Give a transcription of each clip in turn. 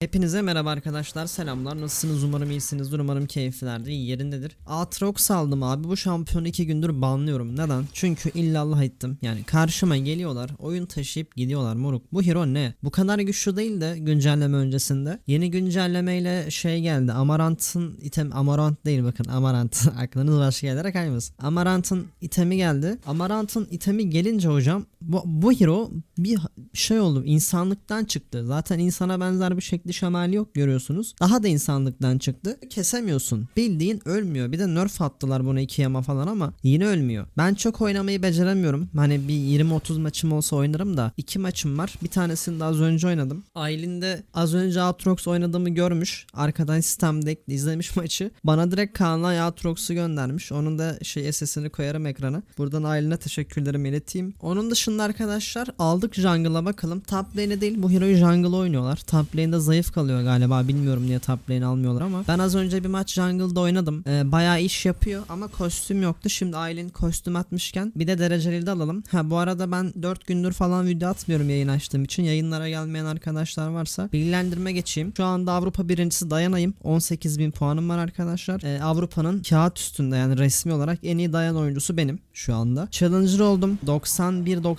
Hepinize merhaba arkadaşlar selamlar. Nasılsınız? Umarım iyisinizdir umarım keyifler de yerindedir. Aatrox aldım abi. Bu şampiyonu 2 gündür banlıyorum. Neden? Çünkü illallah ettim. Yani karşıma geliyorlar oyun taşıyıp gidiyorlar moruk. Bu hero ne? Bu kadar güçlü değil de güncelleme öncesinde. Yeni güncellemeyle şey geldi. Amarant'ın item Amarant değil bakın Amarant. Aklınız başka yerlere kaymasın. Amarant'ın itemi geldi. Amarant'ın itemi gelince hocam bu, bu hero bir şey oldu insanlıktan çıktı. Zaten insana benzer bir şekli şemali yok görüyorsunuz. Daha da insanlıktan çıktı. Kesemiyorsun. Bildiğin ölmüyor. Bir de nerf attılar buna iki yama falan ama yine ölmüyor. Ben çok oynamayı beceremiyorum. Hani bir 20-30 maçım olsa oynarım da iki maçım var. Bir tanesini de az önce oynadım. Aylin de az önce Aatrox oynadığımı görmüş. Arkadan sistemde izlemiş maçı. Bana direkt kanala Aatrox'u göndermiş. Onun da şey SS'ini koyarım ekrana. Buradan Aylin'e teşekkürlerimi ileteyim. Onun dışında arkadaşlar aldık jungle'a bakalım. Top lane'e değil bu hero'yu jungle oynuyorlar. Top lane'de zayıf kalıyor galiba. Bilmiyorum niye top lane almıyorlar ama. Ben az önce bir maç jungle'da oynadım. Ee, bayağı iş yapıyor ama kostüm yoktu. Şimdi Aylin kostüm atmışken bir de dereceli de alalım. Ha bu arada ben 4 gündür falan video atmıyorum yayın açtığım için. Yayınlara gelmeyen arkadaşlar varsa bilgilendirme geçeyim. Şu anda Avrupa birincisi dayanayım. 18.000 puanım var arkadaşlar. Ee, Avrupa'nın kağıt üstünde yani resmi olarak en iyi dayan oyuncusu benim şu anda. Challenger oldum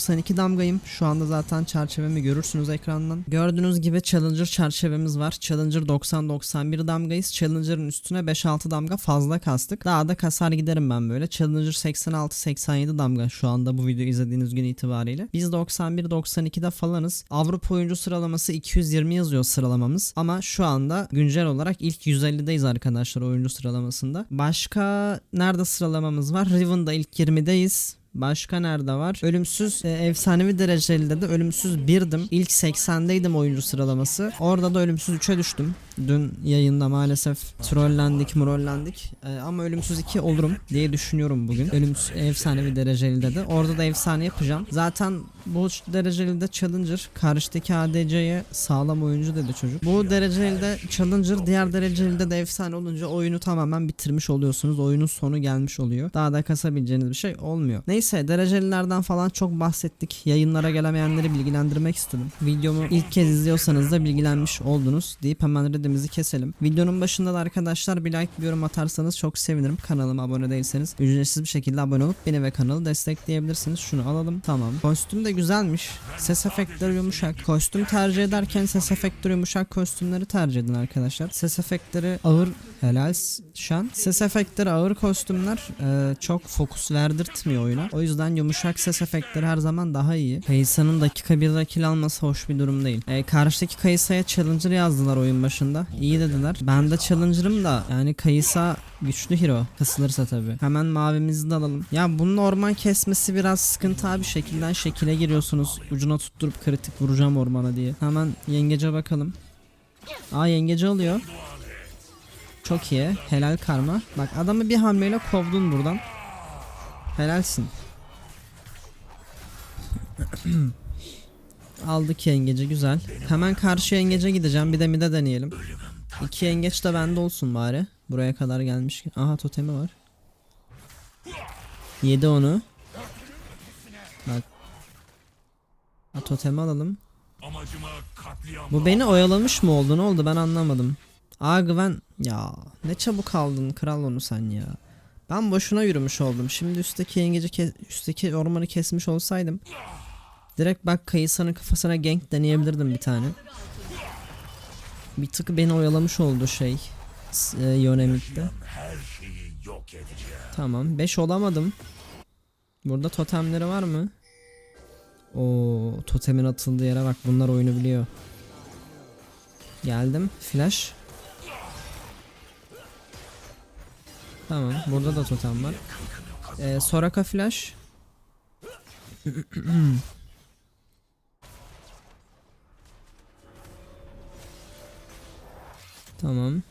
91-92 damgayım. Şu anda zaten çerçevemi görürsünüz ekrandan. Gördüğünüz gibi Challenger çerçevemiz var. Challenger 90-91 damgayız. Challenger'ın üstüne 5-6 damga fazla kastık. Daha da kasar giderim ben böyle. Challenger 86-87 damga şu anda bu videoyu izlediğiniz gün itibariyle. Biz 91-92'de falanız. Avrupa oyuncu sıralaması 220 yazıyor sıralamamız. Ama şu anda güncel olarak ilk 150'deyiz arkadaşlar oyuncu sıralamasında. Başka nerede sıralamamız var? Riven'da ilk 20'deyiz Başka nerede var? Ölümsüz e, efsanevi dereceli de ölümsüz 1'dim. İlk 80'deydim oyuncu sıralaması. Orada da ölümsüz 3'e düştüm. Dün yayında maalesef trollendik murollendik. E, ama ölümsüz 2 olurum diye düşünüyorum bugün. Ölümsüz efsanevi dereceli de. Orada da efsane yapacağım. Zaten bu dereceli de Challenger karşıdaki ADC'ye sağlam oyuncu dedi çocuk. Bu dereceli de Challenger diğer dereceli de efsane olunca oyunu tamamen bitirmiş oluyorsunuz. Oyunun sonu gelmiş oluyor. Daha da kasabileceğiniz bir şey olmuyor. Neyse derecelilerden falan çok bahsettik. Yayınlara gelemeyenleri bilgilendirmek istedim. Videomu ilk kez izliyorsanız da bilgilenmiş oldunuz deyip hemen redimizi keselim. Videonun başında da arkadaşlar bir like bir yorum atarsanız çok sevinirim. Kanalıma abone değilseniz ücretsiz bir şekilde abone olup beni ve kanalı destekleyebilirsiniz. Şunu alalım. Tamam. Kostüm de güzelmiş. Ses efektleri yumuşak. Kostüm tercih ederken ses efektleri yumuşak kostümleri tercih edin arkadaşlar. Ses efektleri ağır helal şan. Ses efektleri ağır kostümler e, çok fokus verdirtmiyor oyuna. O yüzden yumuşak ses efektleri her zaman daha iyi. Kayısa'nın dakika 1'de kill alması hoş bir durum değil. E, karşıdaki Kayısa'ya Challenger yazdılar oyun başında. İyi dediler. Ben de Challenger'ım da yani Kayısa güçlü hero. Kasılırsa tabi. Hemen mavimizi de alalım. Ya bunun orman kesmesi biraz sıkıntı abi. Şekilden şekile giriyorsunuz. Ucuna tutturup kritik vuracağım ormana diye. Hemen yengece bakalım. Aa yengece alıyor. Çok iyi. Helal karma. Bak adamı bir hamleyle kovdun buradan. Helalsin. Aldık yengeci güzel. Hemen karşı yengece gideceğim. Bir de mide deneyelim. İki yengeç de bende olsun bari. Buraya kadar gelmiş. Aha totemi var. Yedi onu. Bak. Ha, totemi alalım. Bu beni oyalamış mı oldu ne oldu ben anlamadım. Aa Gwen ya ne çabuk aldın kral onu sen ya. Ben boşuna yürümüş oldum. Şimdi üstteki yengeci üstteki ormanı kesmiş olsaydım direkt bak Kayısa'nın kafasına gank deneyebilirdim bir tane. Bir tık beni oyalamış oldu şey. E, Yonemik'te. Tamam 5 olamadım. Burada totemleri var mı? O totemin atıldığı yere bak bunlar oyunu biliyor. Geldim. Flash. Tamam. Burada da totem var. Ee, Soraka flash. tamam.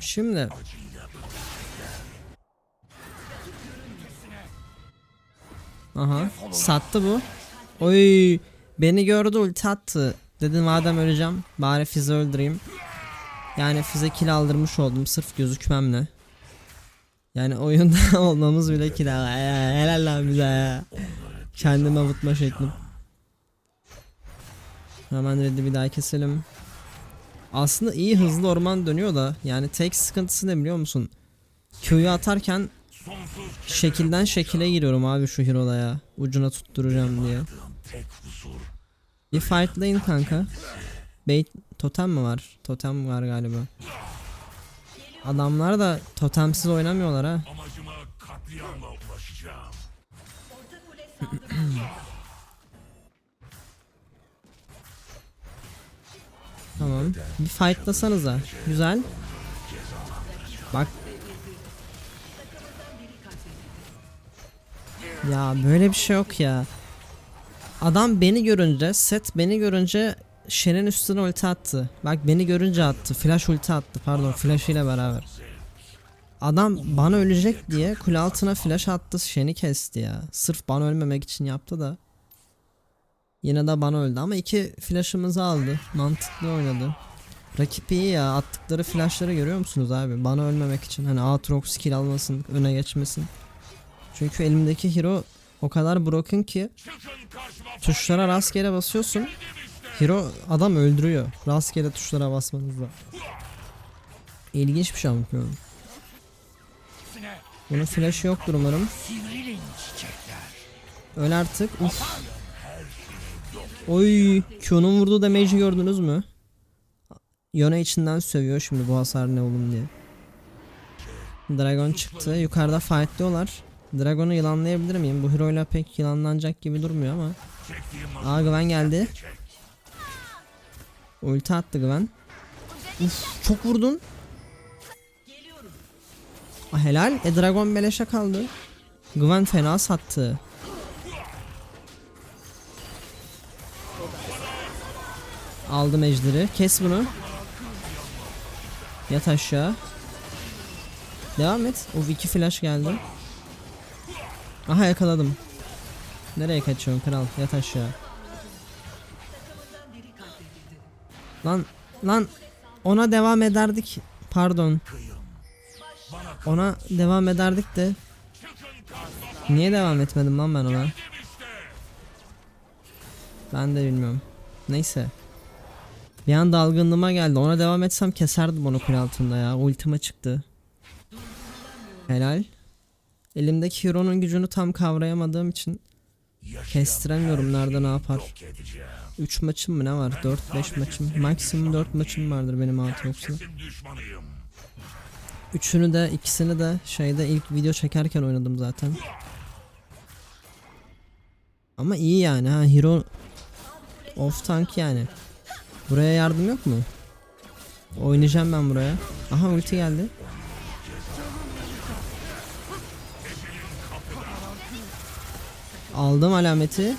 Şimdi Aha sattı bu. Oy beni gördü ulti attı. Dedi madem öleceğim bari Fizz'i öldüreyim. Yani Fizz'e kill aldırmış oldum sırf gözükmemle. Yani oyunda olmamız bile kill al- Helal lan bize ya. Kendimi avutma şeklim. Hemen red'i bir daha keselim. Aslında iyi hızlı orman dönüyor da yani tek sıkıntısı ne biliyor musun? Q'yu atarken şekilden şekile giriyorum abi şu hero'da ya. Ucuna tutturacağım diye. Bir fightlayın kanka. Bait totem mi var? Totem var galiba. Adamlar da totemsiz oynamıyorlar ha. Tamam. Bir fightlasanıza. Güzel. Bak. Ya böyle bir şey yok ya. Adam beni görünce, set beni görünce Shen'in üstüne ulti attı. Bak beni görünce attı. Flash ulti attı. Pardon, flash ile beraber. Adam bana ölecek diye kule altına flash attı. Shen'i kesti ya. Sırf bana ölmemek için yaptı da. Yine de bana öldü ama iki flash'ımızı aldı. Mantıklı oynadı. Rakip iyi ya attıkları flashları görüyor musunuz abi? Bana ölmemek için hani Aatrox skill almasın, öne geçmesin. Çünkü elimdeki hero o kadar broken ki tuşlara rastgele basıyorsun. Hero adam öldürüyor. Rastgele tuşlara basmanızla. İlginç bir şampiyon. Bunun flash'ı yoktur umarım. Öl artık. Uf. Oy, Q'nun vurduğu damage'i gördünüz mü? Yone içinden sövüyor şimdi bu hasar ne oğlum diye. Dragon çıktı. Yukarıda fightlıyorlar. Dragon'u yılanlayabilir miyim? Bu hero ile pek yılanlanacak gibi durmuyor ama. Aa Gwen geldi. Ulti attı Gwen. Uf, çok vurdun. Aa, helal. E Dragon beleşe kaldı. Gwen fena sattı. Aldım ejderi. Kes bunu. Yat aşağı. Devam et. O iki flash geldi. Aha yakaladım. Nereye kaçıyorsun kral? Yat aşağı. Lan lan ona devam ederdik. Pardon. Ona devam ederdik de. Niye devam etmedim lan ben ona? Ben de bilmiyorum. Neyse. Bir an dalgınlığıma geldi. Ona devam etsem keserdim onu kule altında ya. Ultima çıktı. Helal. Elimdeki Hero'nun gücünü tam kavrayamadığım için kestiremiyorum nerede ne yapar. 3 maçım mı ne var? 4-5 maçım. Maksimum 4 maçım vardır benim Aatrox'la. Üçünü de ikisini de şeyde ilk video çekerken oynadım zaten. Ama iyi yani ha hero off tank yani. Buraya yardım yok mu? Oynayacağım ben buraya. Aha ulti geldi. Aldım alameti.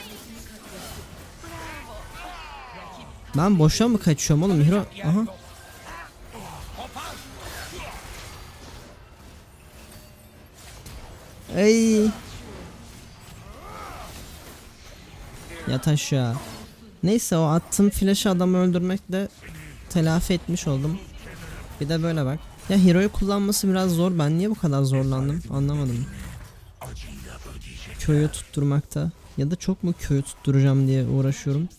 Ben boşa mı kaçıyorum oğlum hero? Aha. Ey. Yat aşağı. Neyse o attığım flash'ı adamı öldürmekle telafi etmiş oldum. Bir de böyle bak. Ya hero'yu kullanması biraz zor. Ben niye bu kadar zorlandım anlamadım. Köyü tutturmakta. Ya da çok mu köyü tutturacağım diye uğraşıyorum.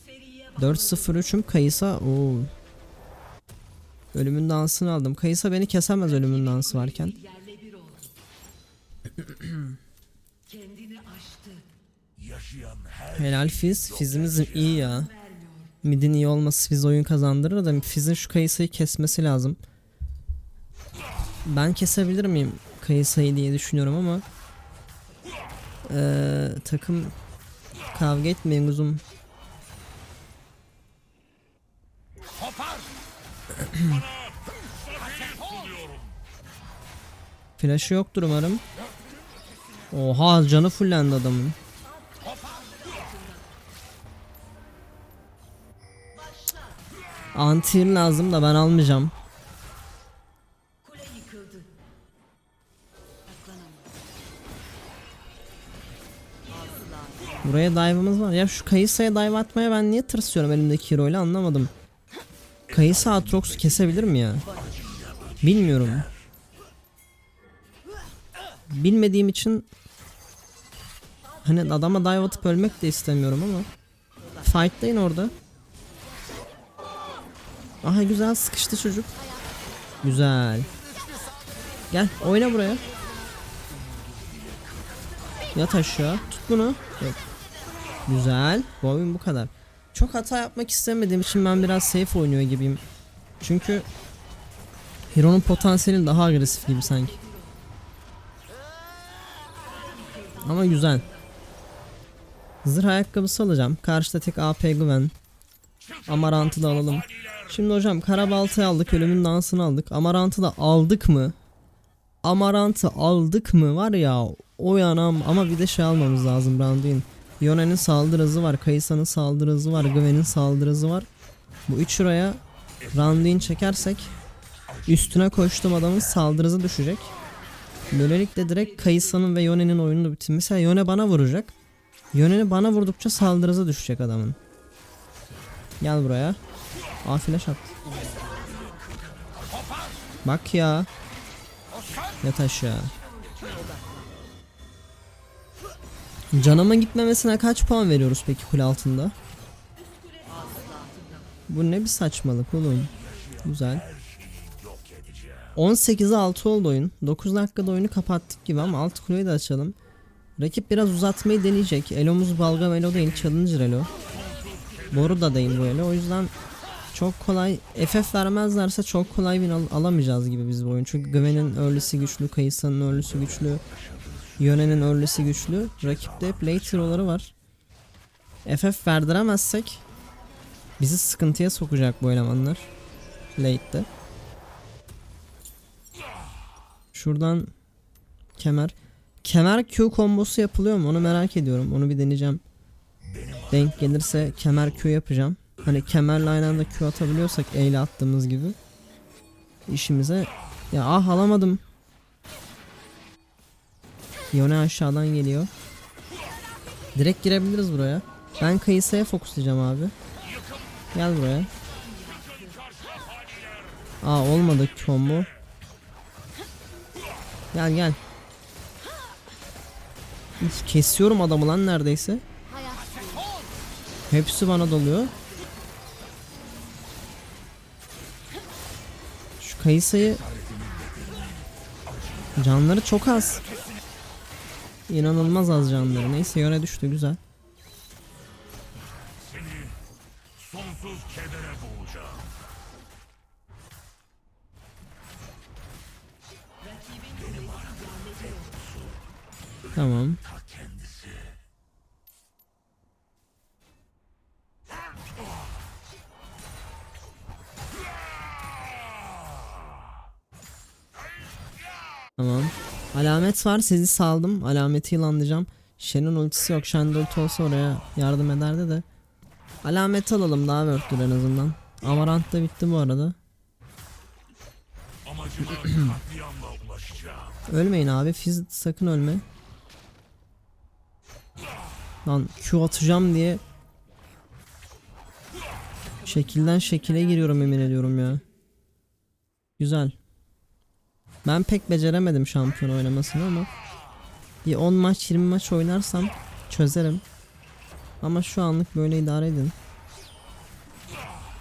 4-0-3'üm Kayısa. Oo. Ölümün dansını aldım. Kayısa beni kesemez ölümün dansı varken. Helal Fizz. Fizz'imiz iyi ya. Mid'in iyi olması Fizz oyun kazandırır da Fizz'in şu kayısıyı kesmesi lazım. Ben kesebilir miyim kayısıyı diye düşünüyorum ama Eee, takım kavga etmeyin uzun. Flash'ı yoktur umarım. Oha canı fullendi adamın. Antir lazım da ben almayacağım. Buraya dive'ımız var. Ya şu Kayısa'ya dive atmaya ben niye tırsıyorum elimdeki hero ile anlamadım. Kayısa Aatrox'u kesebilir mi ya? Bilmiyorum. Bilmediğim için Hani adama dive atıp ölmek de istemiyorum ama. Fightlayın orada. Aha güzel sıkıştı çocuk. Güzel. Gel oyna buraya. Yat aşağı. Tut bunu. Yok. Güzel. Bu oyun bu kadar. Çok hata yapmak istemediğim için ben biraz safe oynuyor gibiyim. Çünkü Hero'nun potansiyeli daha agresif gibi sanki. Ama güzel. Zırh ayakkabısı alacağım. Karşıda tek AP Gwen. Amarant'ı da alalım. Şimdi hocam Karabalta'yı aldık. Ölümün dansını aldık. Amarant'ı da aldık mı? Amarant'ı aldık mı? Var ya o yanam ama bir de şey almamız lazım Randuin. Yone'nin saldırı hızı var. Kayısa'nın saldırı hızı var. Gwen'in saldırı hızı var. Bu 3 şuraya Randuin çekersek üstüne koştuğum adamın saldırı hızı düşecek. Böylelikle direkt Kayısa'nın ve Yone'nin oyunu bitir. Mesela Yone bana vuracak. Yone'ni bana vurdukça saldırı hızı düşecek adamın. Gel buraya. A flash at. Bak ya. Yat aşağı. Canıma gitmemesine kaç puan veriyoruz peki kule altında? Bu ne bir saçmalık oğlum. Güzel. 18'e 6 oldu oyun. 9 dakikada oyunu kapattık gibi ama alt kuleyi de açalım. Rakip biraz uzatmayı deneyecek. Elo'muz Balgam Elo değil, Challenger Elo. Boru da değil bu Elo. O yüzden çok kolay FF vermezlerse çok kolay win al- alamayacağız gibi biz bu oyun. Çünkü Gwen'in early'si güçlü, Kayısa'nın early'si güçlü, Yone'nin early'si güçlü. Rakipte hep late hero'ları var. FF verdiremezsek bizi sıkıntıya sokacak bu elemanlar. Late'de. Şuradan kemer. Kemer Q kombosu yapılıyor mu? Onu merak ediyorum. Onu bir deneyeceğim. Denk gelirse kemer Q yapacağım. Hani kemerle aynı anda Q atabiliyorsak E ile attığımız gibi. işimize ya ah alamadım. Yone aşağıdan geliyor. Direkt girebiliriz buraya. Ben Kayısa'ya fokuslayacağım abi. Gel buraya. Aa olmadı combo. Gel gel. Uf, kesiyorum adamı lan neredeyse. Hepsi bana doluyor. Kayısa'yı Canları çok az. İnanılmaz az canları. Neyse yöne düştü güzel. Tamam. Tamam. Alamet var sizi saldım. Alameti yılanlayacağım. Shen'in ultisi yok. Shen'de ulti olsa oraya yardım ederdi de. Alameti alalım daha word'dur en azından. Amarant da bitti bu arada. Ölmeyin abi. Fiz sakın ölme. Lan Q atacağım diye şekilden şekile giriyorum emin ediyorum ya. Güzel. Ben pek beceremedim şampiyon oynamasını ama bir 10 maç 20 maç oynarsam çözerim. Ama şu anlık böyle idare edin.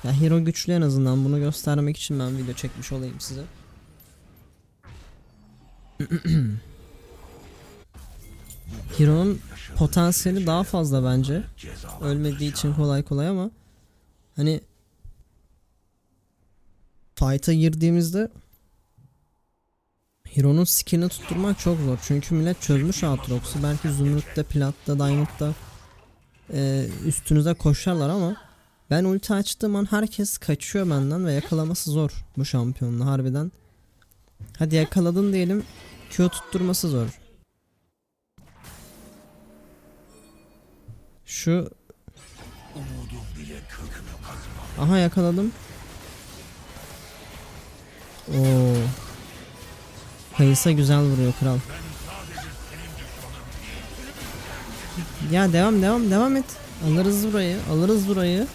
Ya hero güçlü en azından bunu göstermek için ben video çekmiş olayım size. Hero'nun potansiyeli daha fazla bence. Ölmediği için kolay kolay ama hani fight'a girdiğimizde Hero'nun skillini tutturmak çok zor. Çünkü millet çözmüş Aatrox'u. Belki Zümrüt'te, Plat'ta, Diamond'da e, üstünüze koşarlar ama ben ulti açtığım an herkes kaçıyor benden ve yakalaması zor bu şampiyonla harbiden. Hadi yakaladın diyelim Q tutturması zor. Şu Aha yakaladım. Oo. Kayısa güzel vuruyor kral. Ya devam devam devam et. Alırız burayı. Alırız burayı.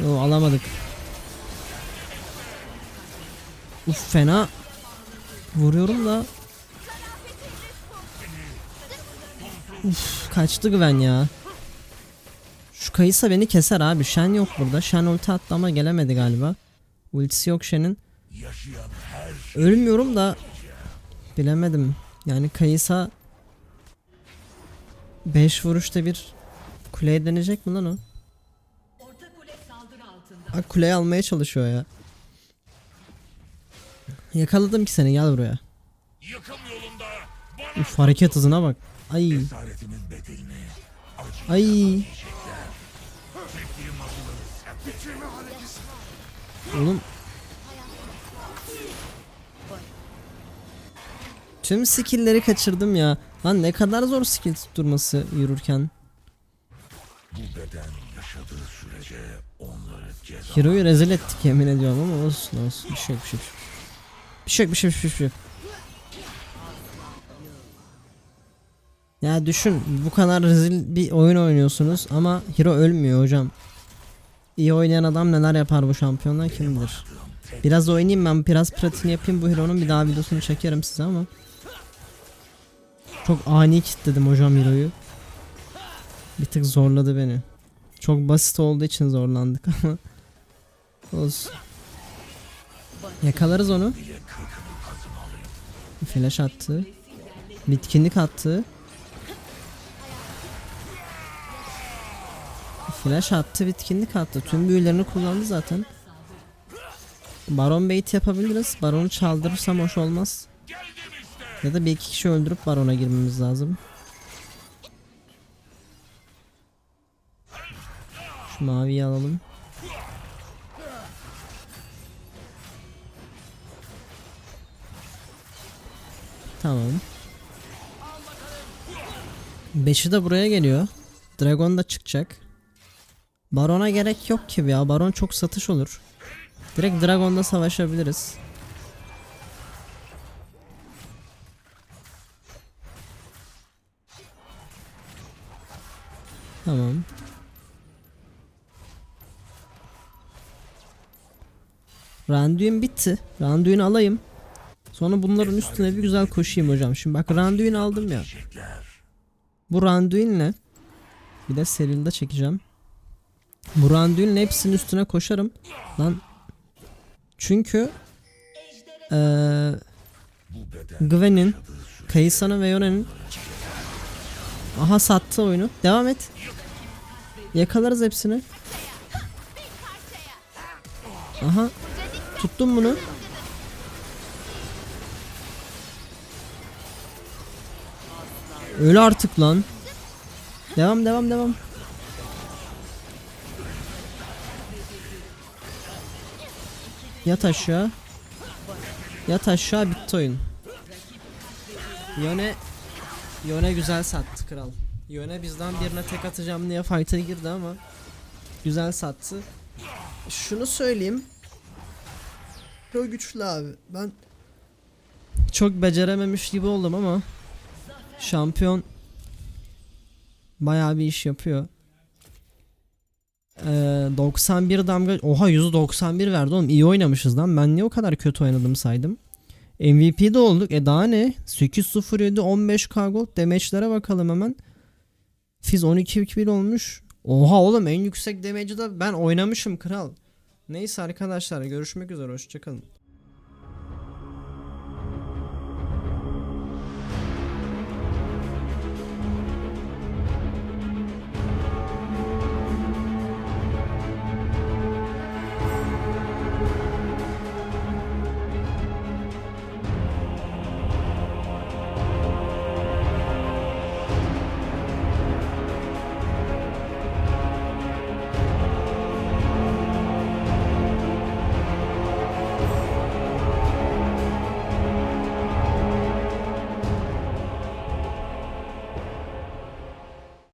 Yo alamadık. Uf fena. Vuruyorum da. Uf, kaçtı güven ya. Şu Kayısa beni keser abi. Shen yok burada. Shen ulti attı ama gelemedi galiba. Ultisi yok Shen'in. Yaşayan her Ölmüyorum da bilemedim. Yani Kayısa 5 vuruşta bir kuleye deneyecek mi lan o? Orta kule saldırı altında. Bak kuleyi almaya çalışıyor ya. Yakaladım ki seni gel buraya. yıkım yolunda bana Uf hareket hızına bak. Ay ay. Oğlum. Tüm skill'leri kaçırdım ya. Lan ne kadar zor skill tutturması yürürken. bu beden yaşadığı sürece onları ceza Hero'yu rezil ettik yemin ediyorum ama olsun olsun. Şey yok bir şey yok. Bir şey yok bir şey yok bir şey yok. bir şey yok. Ya düşün bu kadar rezil bir oyun oynuyorsunuz ama hero ölmüyor hocam. İyi oynayan adam neler yapar bu şampiyonlar kim bilir. Biraz oynayayım ben biraz pratiğini yapayım bu hero'nun bir daha videosunu çekerim size ama. Çok ani kitledim hocam hero'yu. Bir tık zorladı beni. Çok basit olduğu için zorlandık ama. Olsun. Yakalarız onu. Flash attı. Bitkinlik attı. Flash attı, bitkinlik attı. Tüm büyülerini kullandı zaten. Baron bait yapabiliriz. Baronu çaldırırsam hoş olmaz. Ya da bir iki kişi öldürüp barona girmemiz lazım. Şu maviyi alalım. Tamam. Beşi de buraya geliyor. Dragon da çıkacak. Baron'a gerek yok ki ya. Baron çok satış olur. Direkt Dragon'da savaşabiliriz. Tamam. Randuin bitti. Randuin alayım. Sonra bunların üstüne bir güzel koşayım hocam. Şimdi bak Randuin aldım ya. Bu Randuin'le bir de Seril'de çekeceğim. Bu Randuin'le hepsinin üstüne koşarım. Lan çünkü eee Gwen'in, Kayısa'nın ve Yone'nin Aha sattı oyunu. Devam et. Yakalarız hepsini. Aha. Tuttum bunu. Öyle artık lan. Devam devam devam. Yat aşağı. Yat aşağı bitti oyun. Yone Yone güzel sattı kral. Yone bizden birine tek atacağım diye fight'a girdi ama güzel sattı. Şunu söyleyeyim. Çok güçlü abi. Ben çok becerememiş gibi oldum ama şampiyon bayağı bir iş yapıyor. Ee, 91 damga oha 191 verdi oğlum iyi oynamışız lan ben niye o kadar kötü oynadım saydım MVP de olduk. E daha ne? 807 15k gold damage'lere bakalım hemen. Fizz 12 kill olmuş. Oha oğlum en yüksek damage'ı da ben oynamışım kral. Neyse arkadaşlar görüşmek üzere hoşçakalın